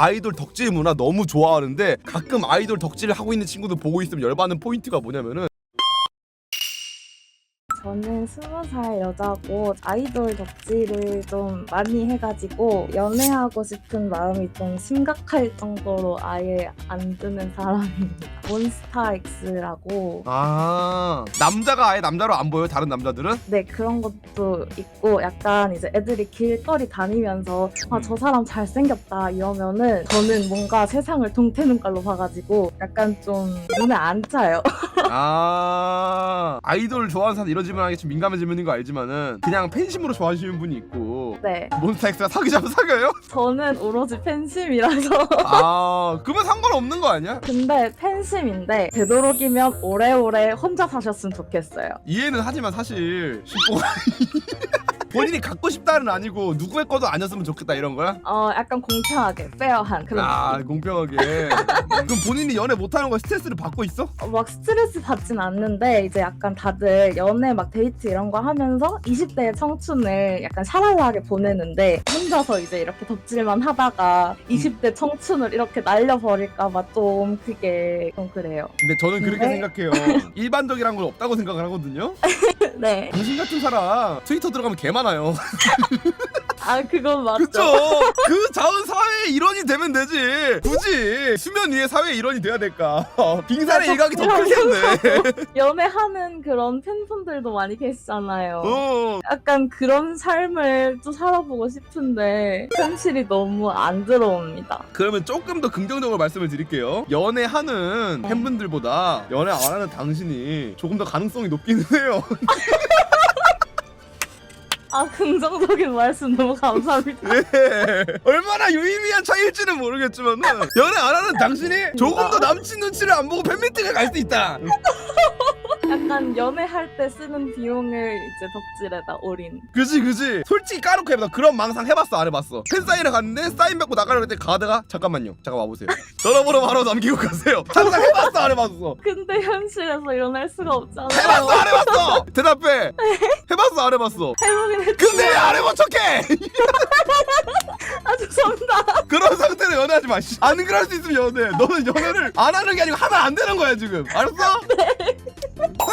아이돌 덕질 문화 너무 좋아하는데 가끔 아이돌 덕질을 하고 있는 친구들 보고 있으면 열받는 포인트가 뭐냐면은 저는 스무 살 여자고 아이돌 덕질을 좀 많이 해가지고 연애하고 싶은 마음이 좀 심각할 정도로 아예 안 드는 사람입니다. 몬스타엑스라고 아 남자가 아예 남자로 안 보여 다른 남자들은? 네 그런 것도 있고 약간 이제 애들이 길거리 다니면서 아 저 사람 잘생겼다 이러면은 저는 뭔가 세상을 동태 눈깔로 봐가지고 약간 좀 눈에 안 차요. 아 아이돌 좋아하는 사람 이런 질문하기 좀 민감해지는 거 알지만은 그냥 팬심으로 좋아하시는 분이 있고 네 몬스타엑스가 사귀자면 사귀어요? 저는 오로지 팬심이라서 아 그러면 상관없는 거 아니야? 근데 팬심 인데 되도록이면 오래오래 혼자 사셨으면 좋겠어요. 이해는 하지만 사실 신봉 본인이 갖고 싶다는 아니고 누구의 거도 아니었으면 좋겠다 이런 거야? 어 약간 공평하게 페어한 그런 아. 공평하게 그럼 본인이 연애 못하는 거 스트레스를 받고 있어? 어, 막 스트레스 받진 않는데 이제 약간 다들 연애 막 데이트 이런 거 하면서 20대의 청춘을 약간 샤랄라하게 보내는데 혼자서 이제 이렇게 덕질만 하다가 20대 청춘을 이렇게 날려버릴까봐 좀 그게 좀 그래요. 근데 저는 그렇게 네. 생각해요 일반적이란 건 없다고 생각을 하거든요 네. 당신 같은 사람 트위터 들어가면 개 많아요 아 그건 맞죠. 그쵸 그 자은 사회의 일원이 되면 되지 굳이 수면 위의 사회의 일원이 돼야 될까 빙산의 일각이 더 크겠네 연애하는 그런 팬분들도 많이 계시잖아요. 어. 약간 그런 삶을 또 살아보고 싶은데 현실이 너무 안 들어옵니다. 그러면 조금 더 긍정적으로 말씀을 드릴게요 연애하는 팬분들보다 연애 안 하는 당신이 조금 더 가능성이 높기는 해요 아 긍정적인 말씀 너무 감사합니다. 예. 얼마나 유의미한 차이일지는 모르겠지만 연애 안 하는 당신이 조금 더 남친 눈치를 안 보고 팬미팅을 갈 수 있다 약간 연애할 때 쓰는 비용을 이제 덕질에다 올인. 그지 그지. 솔직히 까놓고 해봐. 그런 망상 해봤어 안 해봤어. 팬 사인회 갔는데 사인 받고 나가려고 했더니 가드가 잠깐만요. 잠깐 와보세요. 전화번호 바로 남기고 가세요. 항상 해봤어 안 해봤어? 근데 현실에서 일어날 수가 없잖아요. 해봤어 안 해봤어? 대답해. 해봤어 안 해봤어? 해보긴 했지. 근데 왜 안 해본 척해? 아 죄송합니다. 그런 상태로 연애하지 마 씨. 안 그럴 수 있으면 연애. 너는 연애를 안 하는 게 아니고 하면 안 되는 거야 지금. 알았어?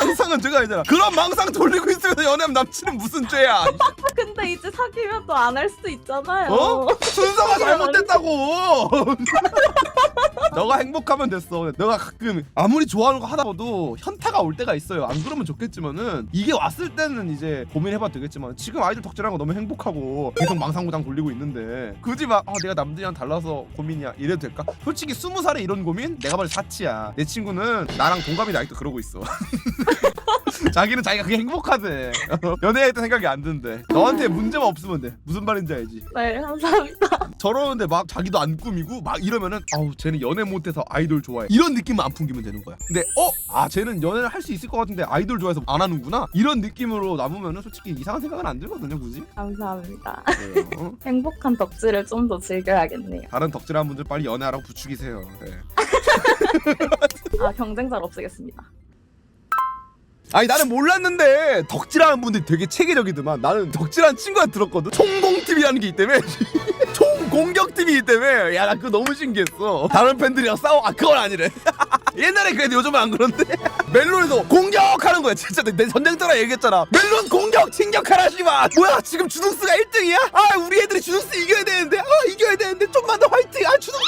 상상은 제가 아니잖아 그런 망상 돌리고 있으면서 연애하면 남친은 무슨 죄야 근데 이제 사귀면 또 안 할 수도 있잖아요. 어? 순서가 잘못됐다고 너가 행복하면 됐어. 내가 가끔 아무리 좋아하는 거 하다 보도 현타가 올 때가 있어요. 안 그러면 좋겠지만은 이게 왔을 때는 이제 고민해봐도 되겠지만 지금 아이들 덕질하는 거 너무 행복하고 계속 망상구장 돌리고 있는데 굳이 막 아, 내가 남들이랑 달라서 고민이야. 이래도 될까? 솔직히 스무 살에 이런 고민? 내가 봐도 사치야. 내 친구는 나랑 동갑이 나이도 그러고 있어. 자기는 자기가 그게 행복하대. 연애할 때 생각이 안 든대. 너한테 문제만 없으면 돼. 무슨 말인지 알지? 네 감사합니다. 저러는데 막 자기도 안 꾸미고 막 이러면은 아우 쟤는 연애 못해서 아이돌 좋아해 이런 느낌만 안 풍기면 되는 거야 근데 어? 아 쟤는 연애를 할 수 있을 것 같은데 아이돌 좋아해서 안 하는구나 이런 느낌으로 남으면은 솔직히 이상한 생각은 안 들거든요 굳이 감사합니다. 네, 어? 행복한 덕질을 좀 더 즐겨야겠네요. 다른 덕질한 분들 빨리 연애하라고 부추기세요 네. 아 경쟁자를 없애겠습니다. 아니 나는 몰랐는데 덕질하는 분들이 되게 체계적이더만 나는 덕질하는 친구한테 들었거든 총공팀이라는 게 있다며 총 공격팀이 있다며 야 나 그거 너무 신기했어. 다른 팬들이랑 싸워. 아 그건 아니래. 옛날에 그래도 요즘은 안 그런데. 멜론에서 공격하는 거야. 진짜 내, 내 전쟁터라 얘기했잖아. 멜론 공격 진격하라 씨발. 뭐야 지금 주둥스가 1등이야? 아 우리 애들이 주둥스 이겨야 되는데? 아 이겨야 되는데? 좀만 더 화이팅. 아 주둥스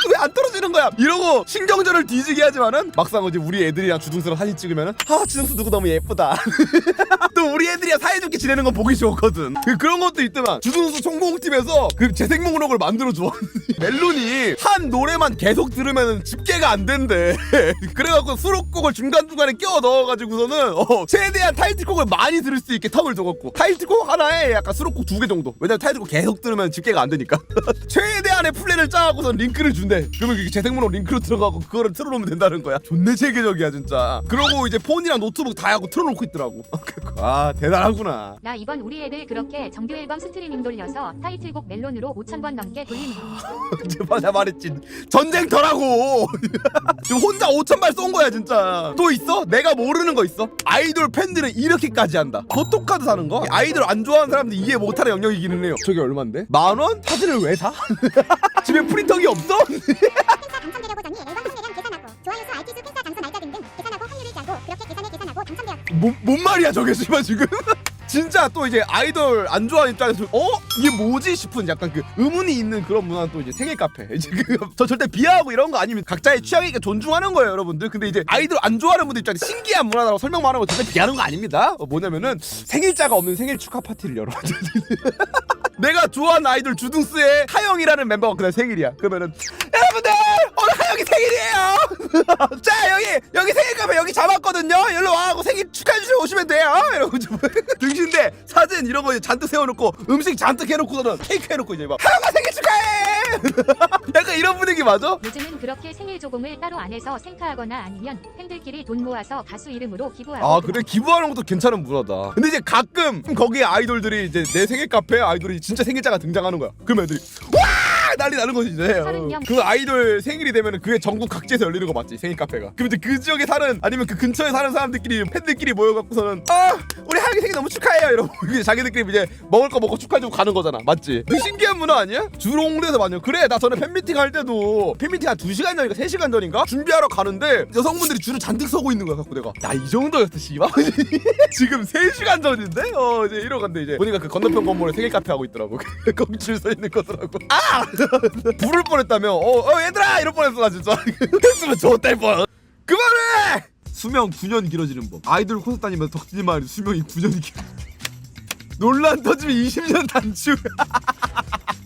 이러고 신경전을 뒤지게 하지만은 막상 이제 우리 애들이랑 주둥스랑 사진 찍으면은 아 주둥스 누구 너무 예쁘다. 또 우리 애들이랑 사이좋게 지내는 건 보기 좋거든. 그, 그런 것도 있더만. 주둥수 총공팀에서 그 재생 목록을 만들어줘 멜론이 한 노래만 계속 들으면 집계가 안 된대. 그래갖고 수록곡을 중간중간에 끼워 넣어가지고서는 어, 최대한 타이틀곡을 많이 들을 수 있게 텀을 줘갖고 타이틀곡 하나에 약간 수록곡 두 개 정도. 왜냐면 타이틀곡 계속 들으면 집계가 안 되니까. 최대한의 플랜을 짜갖고서 링크를 준대. 그러면 그게 재생 목록 링크로 들어가고 그거를 틀어놓으면 된다는 거야 존내 체계적이야 진짜 그러고 이제 폰이랑 노트북 다 하고 틀어놓고 있더라고 아 대단하구나 나 이번 우리 애들 그렇게 정규 앨범 스트리밍 돌려서 타이틀곡 멜론으로 5,000번 넘게 돌림. 맞아 말했지 전쟁터라고 지금 혼자 5천 발 쏜 거야 진짜 또 있어? 내가 모르는 거 있어? 아이돌 팬들은 이렇게까지 한다 포토카드 사는 거? 아이돌 안 좋아하는 사람들 이해 못하는 영역이기는 해요 저게 얼만데? 만 원? 사진을 왜 사? 집에 프린터기 없어? 계산하고 좋아요 수 팬사 당첨 날짜 등등 계산하고 확률을 짜고 그렇게 계산해 계산하고 당첨되었다. 뭐, 뭔 말이야 저게 씨발 지금? 진짜 또 이제 아이돌 안 좋아하는 입장에서 어? 이게 뭐지? 싶은 약간 그 의문이 있는 그런 문화는 또 이제 생일 카페. 이제 그저 절대 비하하고 이런 거 아니면 각자의 취향이니까 존중하는 거예요 여러분들. 근데 이제 아이돌 안 좋아하는 분들 입장에 신기한 문화라고 설명만 거 절대 비하는 거 아닙니다. 어, 뭐냐면은 생일자가 없는 생일 축하 파티를 열어. 내가 좋아하는 아이돌 주둥스의 하영이라는 멤버가 그날 생일이야. 그러면은 생일이에요. 자 여기 여기 생일 카페 여기 잡았거든요. 여기로 와 하고 생일 축하해 주시러 오시면 돼요. 이러고 좀 등신대 사진 이런 거 잔뜩 세워놓고 음식 잔뜩 해놓고서는 케이크 해놓고 이제 막 하영아 생일 축하해! 약간 이런 분위기 맞아? 요즘은 그렇게 생일 조공을 따로 안 해서 생카하거나 아니면 팬들끼리 돈 모아서 가수 이름으로 기부하고. 아 그래? 기부하는 것도 괜찮은 문화다. 근데 이제 가끔 거기 아이돌들이 이제 내 생일 카페 아이돌이 진짜 생일자가 등장하는 거야. 그럼 애들이 와 난리 나는 거지 이제. 그 아이돌 생일이 되면은 그게 전국 각지에서 열리는 거 맞지 생일 카페가 그럼 이제 그 지역에 사는 아니면 그 근처에 사는 사람들끼리 팬들끼리 모여갖고서는 아 우리 하영이 생일 너무 축하해요 이러고 자기들끼리 이제 먹을 거 먹고 축하해주고 가는 거잖아 맞지 그 신기한 문화 아니야? 주롱에서 많이 그래 나 전에 팬미팅 할 때도 팬미팅 한 2 시간 전인가 3 시간 전인가 준비하러 가는데 여성분들이 줄을 잔뜩 서고 있는 거야 갖고 내가 나 이 정도였어 씨발 지금 3 시간 전인데? 어 이제 이러고 갔는데 이제 보니까 그 건너편 건물에 생일 카페 하고 있더라고 거기 줄 서 있는 거더라고 아! 부를 뻔했다며. 어, 어 얘들아! 이럴 뻔했어 나 진짜. 했으면 좋았다 뻔 그만해! 수명 9년 길어지는 법. 아이돌 콘서트 다니면서 덕질만 해도 수명이 9년이 길어 논란 터지면 20년 단축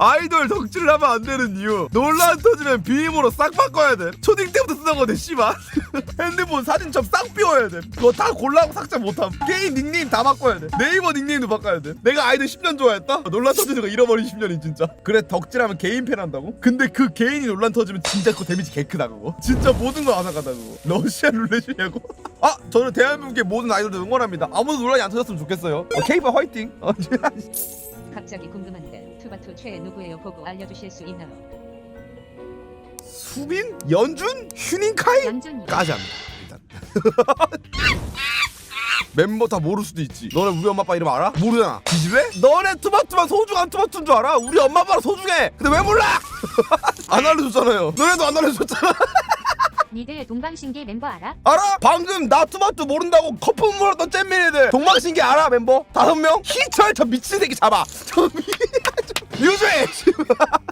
아이돌 덕질을 하면 안 되는 이유. 논란 터지면 비밀번호 싹 바꿔야 돼. 초딩 때부터 쓰던 거네 씨발. 핸드폰 사진첩 싹 비워야 돼. 그거 다 골라고 삭제 못함. 게임 닉네임 다 바꿔야 돼. 네이버 닉네임도 바꿔야 돼. 내가 아이돌 10년 좋아했다? 논란 터지는 거 잃어버린 10년이 진짜. 그래 덕질하면 개인 팬 한다고? 근데 그 개인이 논란 터지면 진짜 그거 데미지 개 크다 그거. 진짜 모든 거 앗아가다 그거. 러시아 룰렛이냐고? 아 저는 대한민국의 모든 아이돌들 응원합니다. 아무도 논란이 안 터졌으면 좋겠어요. 어, 케이팝 화이팅. 어, 갑자기 궁금한데 투바투 최애 누구예요 보고 알려주실 수 있나요? 수빈? 연준? 휴닝카이? 연준이. 까지 합니다 일단 멤버 다 모를 수도 있지 너네 우리 엄마 아빠 이름 알아? 모르잖아 뒤질래? 너네 투바투만 소중한 투바투인 줄 알아? 우리 엄마 아빠랑 소중해 근데 왜 몰라? 안 알려줬잖아요 너네도 안 알려줬잖아 니들 동방신기 멤버 알아? 알아? 방금 나 투바투 모른다고 거품 물었던 잼민이들 동방신기 알아 멤버? 다섯 명? 희철 저 미친 새끼 잡아 저 미... 유주해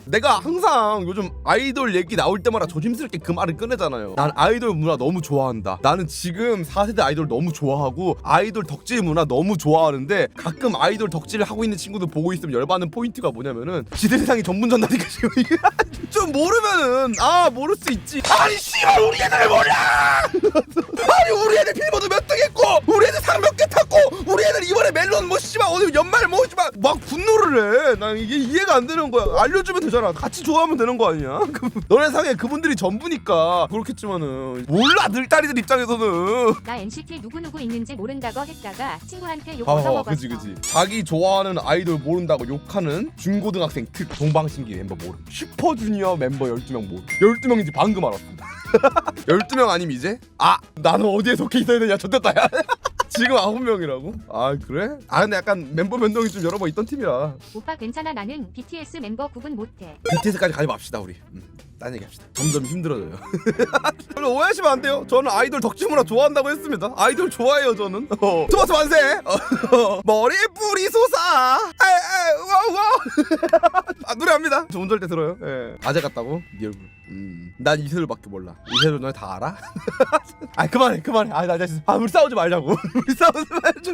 내가 항상 요즘 아이돌 얘기 나올 때마다 조심스럽게 그 말을 꺼내잖아요. 난 아이돌 문화 너무 좋아한다. 나는 지금 4세대 아이돌 너무 좋아하고 아이돌 덕질 문화 너무 좋아하는데 가끔 아이돌 덕질을 하고 있는 친구들 보고 있으면 열받는 포인트가 뭐냐면은 지대 세상이 전문 전다니까 지금 이게 좀 모르면은 아 모를 수 있지. 아니 씨발 우리 애들 몰라! 아니 우리 애들 빌보드 몇 등 했고 우리 애들 상 몇 개 탔고 우리 애들 이번에 멜론 뭐 씨발 오늘 연말 뭐 씨발 막 분노를 해 난 이게 이해가 안 되는 거야. 알려주면 되잖아 같이 좋아하면 되는 거 아니야? 그, 너네 상에 그분들이 전부니까. 그렇겠지만은. 몰라 늘다리들 입장에서는. 나 NCT 누구누구 있는지 모른다고 했다가 친구한테 욕 아, 얻어먹었어. 그지 그지. 자기 좋아하는 아이돌 모른다고 욕하는 중고등학생 특 동방신기 멤버 모름. 슈퍼주니어 멤버 12명 모름. 12명인지 방금 알았어 12명 아님 이제? 아 나는 어디에 속해 있어야 되냐. 좋됐다 야 지금 9명이라고? 아 그래? 아 근데 약간 멤버 변동이 좀 여러 번 있던 팀이라 오빠 괜찮아 나는 BTS 멤버 구분 못해. BTS까지 가지 맙시다 우리 음, 딴 얘기 합시다. 점점 힘들어져요. 여러분 오해하시면 안 돼요. 저는 아이돌 덕질 문화 좋아한다고 했습니다. 아이돌 좋아해요 저는. 어. 토마토 만세! 어. 머리 뿌리 솟아! 에에 와와 아, 노래합니다. 저 운전할 때 들어요. 예. 아재 같다고? 네 얼굴. 음. 난 이세돌밖에 몰라. 이세돌 너네 다 알아? 아 그만해 그만해. 아나 진짜 아 우리 싸우지 말자고. 우리 싸우지 말자